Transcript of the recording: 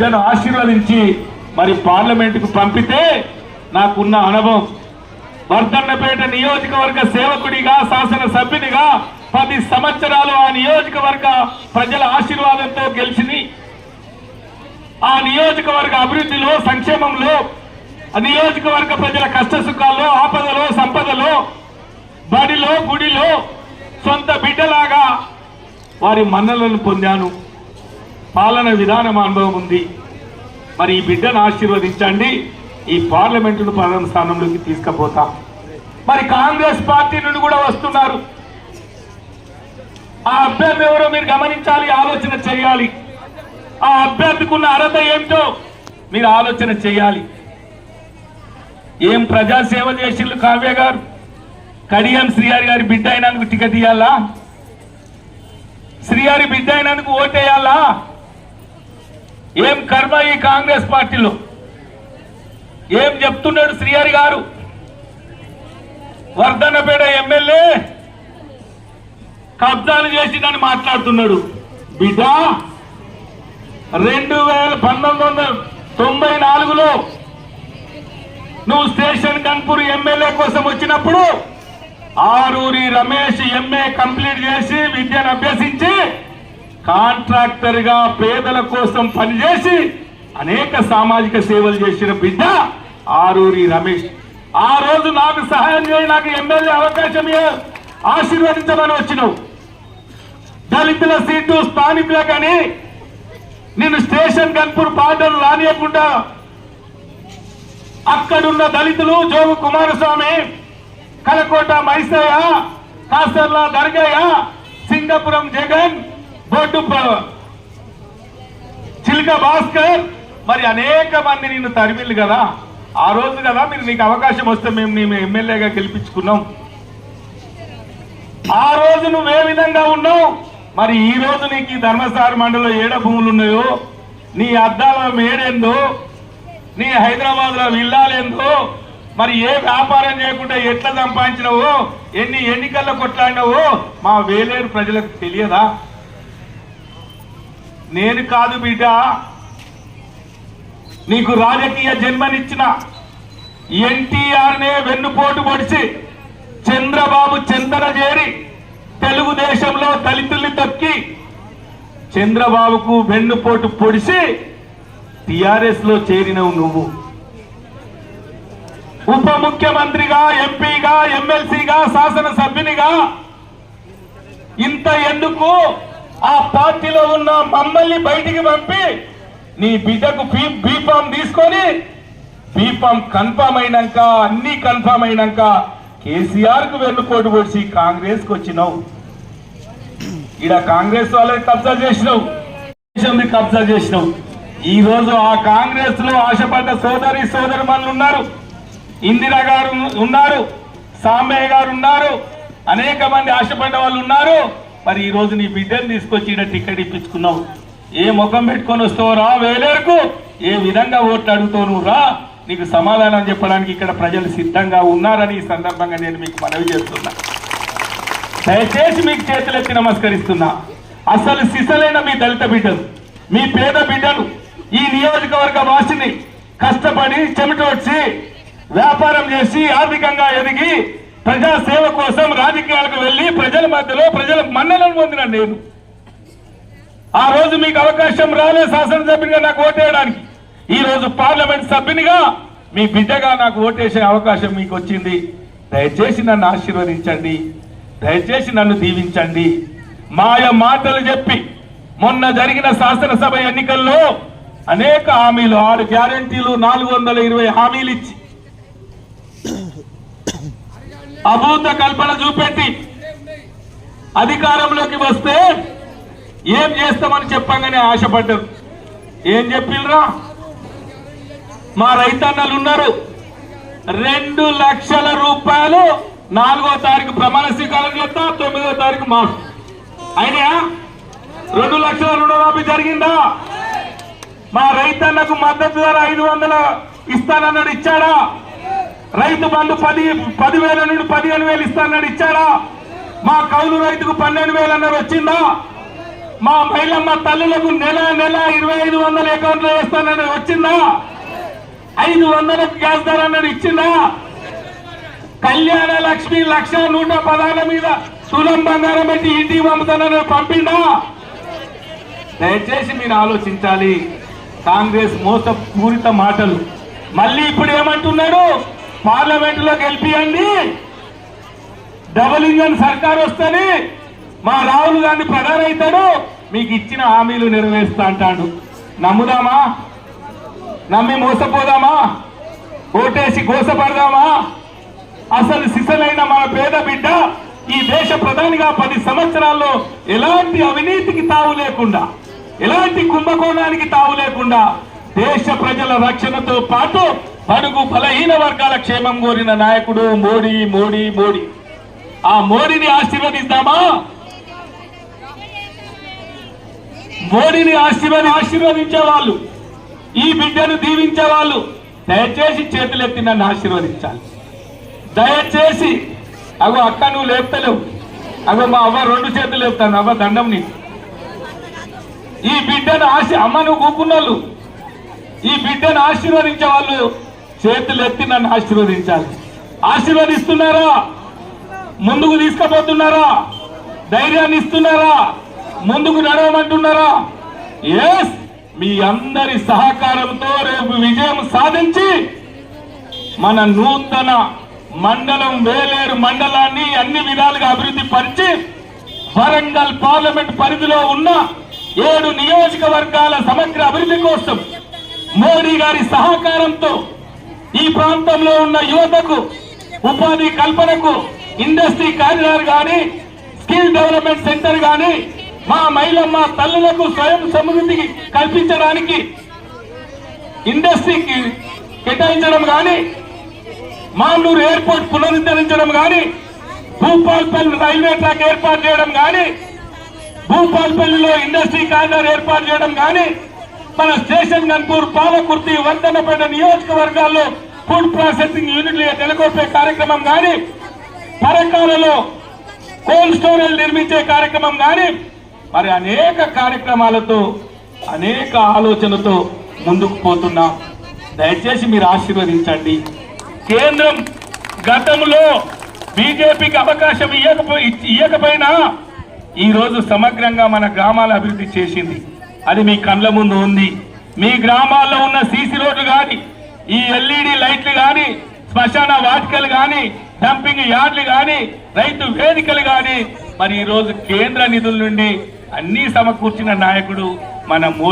బిడ్డను ఆశీర్వదించి మరి పార్లమెంటుకు పంపితే నాకున్న అనుభవం. వర్ధన్నపేట నియోజకవర్గ సేవకుడిగా శాసన సభ్యునిగా పది సంవత్సరాలు ఆ నియోజకవర్గ ప్రజల ఆశీర్వాదంతో గెలిచింది. ఆ నియోజకవర్గ అభివృద్ధిలో సంక్షేమంలో నియోజకవర్గ ప్రజల కష్ట సుఖాల్లో ఆపదలో సంపదలో బడిలో గుడిలో సొంత బిడ్డలాగా వారి మన్నలను పొందాను. పాలన విధానం అనుభవం ఉంది. మరి ఈ బిడ్డను ఆశీర్వదించండి. ఈ పార్లమెంటును ప్రథమ స్థానంలోకి తీసుకుపోతాం. మరి కాంగ్రెస్ పార్టీ నుండి కూడా వస్తున్నారు. ఆ అభ్యర్థి ఎవరో మీరు గమనించాలి ఆలోచన చేయాలి. ఆ అభ్యర్థికి ఉన్న అర్హత ఏమిటో మీరు ఆలోచన చేయాలి. ఏం ప్రజాసేవ చేసిండ్రు కావ్య గారు? కడియం శ్రీహారి గారి బిడ్డ అయినందుకు టికెట్ ఇయ్యాలా? శ్రీహారి బిడ్డ అయినందుకు ఓటేయాలా? ఏం కర్మ ఈ కాంగ్రెస్ పార్టీలో? ఏం చెప్తున్నాడు శ్రీహరి గారు? వర్ధనపేడ ఎమ్మెల్యే కబ్జాలు చేసిందని మాట్లాడుతున్నాడు. బిడ్డ రెండు వేల పంతొమ్మిది వందల తొంభై నాలుగులో నువ్వు స్టేషన్ కన్పూర్ ఎమ్మెల్యే కోసం వచ్చినప్పుడు ఆరూరి రమేష్ ఎంఏ కంప్లీట్ చేసి విద్యను అభ్యసించి కాంట్రాక్టర్గా పేదల కోసం పనిచేసి అనేక సామాజిక సేవలు చేసిన బిడ్డ ఆరూరి రమేష్. ఆ రోజు నాకు సహాయం చేయి నాకు ఎమ్మెల్యే అవకాశం ఆశీర్వదించమని వచ్చినావు. దళితుల సీటు స్థానికులే కానీ నేను స్టేషన్ గన్పూర్ బార్డర్ రానియకుండా అక్కడున్న దళితులు జోగు కుమారస్వామి కలకోట మైసయ్య కాసర్ల దర్గయ్య సింగపురం జగన్ బొడ్డు ప- చిల్క భాస్కర్ మరి అనేక మంది నిన్ను తరిమిల్లు కదా. ఆ రోజు కదా మీరు నీకు అవకాశం వస్తే మేము నీ ఎమ్మెల్యేగా గెలిపించుకున్నాం. ఆ రోజు నువ్వు ఏ విధంగా ఉన్నావు? మరి ఈ రోజు నీకు ఈ ధర్మసార మండలిలో ఏడ భూములు ఉన్నాయో? నీ అద్దాల మేడేందో? నీ హైదరాబాద్లో విల్లాలేందో? మరి ఏ వ్యాపారం చేయకుండా ఎట్లా సంపాదించినవో? ఎన్ని ఎన్నికల్లో కొట్లాడినవో? మా వేలేరు ప్రజలకు తెలియదా? నేను కాదు బిడ్డ. నీకు రాజకీయ జన్మనిచ్చిన ఎన్టీఆర్ నే వెన్నుపోటు పొడిచి చంద్రబాబు చెంతన చేరి తెలుగుదేశంలో దళితుల్ని తొక్కి చంద్రబాబుకు వెన్నుపోటు పొడిసి టిఆర్ఎస్లో చేరినవు నువ్వు. ఉప ముఖ్యమంత్రిగా ఎంపీగా ఎమ్మెల్సీగా శాసనసభ్యునిగా ఇంత ఎందుకు ఆ పార్టీలో ఉన్న మమ్మల్ని బయటికి పంపి నీ బిడ్డకు బీఫామ్ తీసుకొని బీఫామ్ కన్ఫామ్ అయినాక అన్ని కన్ఫామ్ అయినాక కేసీఆర్కు వెన్నుపోటు పొడిచి కాంగ్రెస్కు వచ్చినావు. ఈడ కాంగ్రెస్ వాళ్ళకి కబ్జా చేసినావు. దేశంని కబ్జా చేసినావు. ఈ రోజు ఆ కాంగ్రెస్లో ఆశపడ్డ సోదరి సోదరి ఉన్నారు. ఇందిరా గారు ఉన్నారు. సాంబయ్య గారు ఉన్నారు. అనేక మంది ఆశపడ్డ వాళ్ళు ఉన్నారు. మరి ఈ రోజు నీ బిడ్డను తీసుకొచ్చి ఇక్కడ టికెట్ ఇప్పించుకున్నావు. ఏ ముఖం పెట్టుకొని వస్తావు రా వేలేరుకు. ఏ విధంగా ఓట్లు అడుగుతావు రా. నీకు సమాధానం చెప్పడానికి ఇక్కడ ప్రజలు సిద్ధంగా ఉన్నారని ఈ సందర్భంగా నేను మీకు మనవి చేస్తున్నా. దయచేసి మీకు చేతులెత్తి నమస్కరిస్తున్నా. అసలు సిసలైన మీ దళిత బిడ్డలు మీ పేద బిడ్డలు ఈ నియోజకవర్గ వాసిని కష్టపడి చెమటోడ్చి వ్యాపారం చేసి ఆర్థికంగా ఎదిగి ప్రజా సేవ కోసం రాజకీయాలకు వెళ్ళి ప్రజల మధ్యలో ప్రజల మన్నలను పొందిన నేను. ఆ రోజు మీకు అవకాశం రాలే శాసనసభ్యునిగా నాకు ఓటేయడానికి ఈ రోజు పార్లమెంట్ సభ్యునిగా మీ బిడ్డగా నాకు ఓటేసే అవకాశం మీకు వచ్చింది. దయచేసి నన్ను ఆశీర్వదించండి. దయచేసి నన్ను దీవించండి. మాయ మాటలు చెప్పి మొన్న జరిగిన శాసనసభ ఎన్నికల్లో అనేక హామీలు ఆరు గ్యారంటీలు నాలుగు వందల ఇరవై హామీలు ఇచ్చి అభూత కల్పన చూపెట్టి అధికారంలోకి వస్తే ఏం చేస్తామని చెప్పంగానే ఆశపడ్డారు. ఏం చెప్పిల్రా? మా రైతన్నలు ఉన్నారు. రెండు లక్షల రూపాయలు నాలుగో తారీఖు ప్రమాణ స్వీకారం చేస్తా తొమ్మిదో తారీఖు మాఫ్. అయినా రెండు లక్షల రుణమాఫీ జరిగిందా? మా రైతన్నకు మద్దతు ధర ఐదు వందల ఇస్తానన్నాడు ఇచ్చాడా? రైతు బంధు పది పదివేల నుండి పదిహేను వేలు ఇస్తానన్నాడు ఇచ్చాడా? మా కౌలు రైతుకు పన్నెండు వేలు అన్నారు వచ్చిందా? మా మహిళమ్మ తల్లులకు నెల నెల ఇరవై ఐదు వందల అకౌంట్లో వేస్తానని వచ్చిందా? ఐదు వందలకు గ్యాస్ ధర అన్నది ఇచ్చిందా? కళ్యాణ లక్ష్మి లక్ష నూట పదాల మీద తులం బంగారం పెట్టి ఇంటికి పంపుతానని పంపిండా? దయచేసి మీరు ఆలోచించాలి. కాంగ్రెస్ మోసపూరిత మాటలు. మళ్ళీ ఇప్పుడు ఏమంటున్నాడు? పార్లమెంట్లో గెలిపియండి. డబుల్ ఇంజన్ సర్కార్ వస్తేనే మా రాహుల్ గాంధీ ప్రధాని అవుతాడు. మీకు ఇచ్చిన హామీలు నెరవేరుస్తా అంటాడు. నమ్ముదామా? నమ్మి మోసపోదామా? ఓటేసి గోసపడదామా? అసలు సిసలైన మన పేద బిడ్డ ఈ దేశ ప్రధానిగా పది సంవత్సరాల్లో ఎలాంటి అవినీతికి తావు లేకుండా ఎలాంటి కుంభకోణానికి తావు లేకుండా దేశ ప్రజల రక్షణతో పాటు బడుగు బలహీన వర్గాల క్షేమం కోరిన నాయకుడు మోడీ మోడీ మోడీ. ఆ మోడీని ఆశీర్వదిద్దామా? మోడీని ఆశీర్వది ఆశీర్వదించే వాళ్ళు ఈ బిడ్డను దీవించే వాళ్ళు దయచేసి చేతులెత్తి నన్ను ఆశీర్వదించాలి. దయచేసి అగో అక్క నువ్వు లేపుతలేవు. అగో మా అవ్వ రెండు చేతులు లేపుతాను అవ్వ దండం నీకు. ఈ బిడ్డను ఆశ అమ్మ నువ్వు కూకున్నోళ్ళు. ఈ బిడ్డను ఆశీర్వదించే వాళ్ళు చేతులు ఎత్తి నన్ను ఆశీర్వదించాలి. ఆశీర్వదిస్తున్నారా? ముందుకు తీసుకుపోతున్నారా? ధైర్యాన్ని ఇస్తున్నారా? ముందుకు నడవమంటున్నారా? ఎస్ మీ అందరి సహకారంతో రేపు విజయం సాధించి మన నూతన మండలం వేలేరు మండలాన్ని అన్ని విధాలుగా అభివృద్ధి పరిచి వరంగల్ పార్లమెంట్ పరిధిలో ఉన్న ఏడు నియోజకవర్గాల సమగ్ర అభివృద్ధి కోసం మోడీ గారి సహకారంతో ఈ ప్రాంతంలో ఉన్న యువతకు ఉపాధి కల్పనకు ఇండస్ట్రీ కారిడార్ కానీ స్కిల్ డెవలప్మెంట్ సెంటర్ కానీ మా మహిళమ్మ తల్లులకు స్వయం సమృద్ధికి కల్పించడానికి ఇండస్ట్రీకి కేటాయించడం కానీ మామూలు ఎయిర్పోర్ట్ పునరుద్ధరించడం కానీ భూపాల్పల్లి రైల్వే ట్రాక్ ఏర్పాటు చేయడం కానీ భూపాల్పల్లిలో ఇండస్ట్రీ కారిడార్ ఏర్పాటు చేయడం కానీ మన స్టేషన్ గన్పూర్ పాలకుర్తి వర్ధనపేట నియోజకవర్గాల్లో ఫుడ్ ప్రాసెసింగ్ యూనిట్లు నెలకొల్పే కార్యక్రమం కానీ పరకాలలో కోల్డ్ స్టోరేజ్ నిర్మించే కార్యక్రమం కానీ మరి అనేక కార్యక్రమాలతో అనేక ఆలోచనతో ముందుకు పోతున్నాం. దయచేసి మీరు ఆశీర్వదించండి. కేంద్రం గతంలో బీజేపీకి అవకాశం ఇవ్వకపోయి ఇవ్వకపోయినా ఈరోజు సమగ్రంగా మన గ్రామాల అభివృద్ధి చేసింది. అది మీ కళ్ళ ముందు ఉంది. మీ గ్రామాల్లో ఉన్న సీసీ రోడ్లు కానీ ఈ ఎల్ఈడి లైట్లు కానీ శ్మశాన వాటికలు కానీ డంపింగ్ యార్డ్లు కానీ రైతు వేదికలు కానీ మరి ఈరోజు కేంద్ర నిధుల నుండి అన్ని సమకూర్చిన నాయకుడు మన మోడీ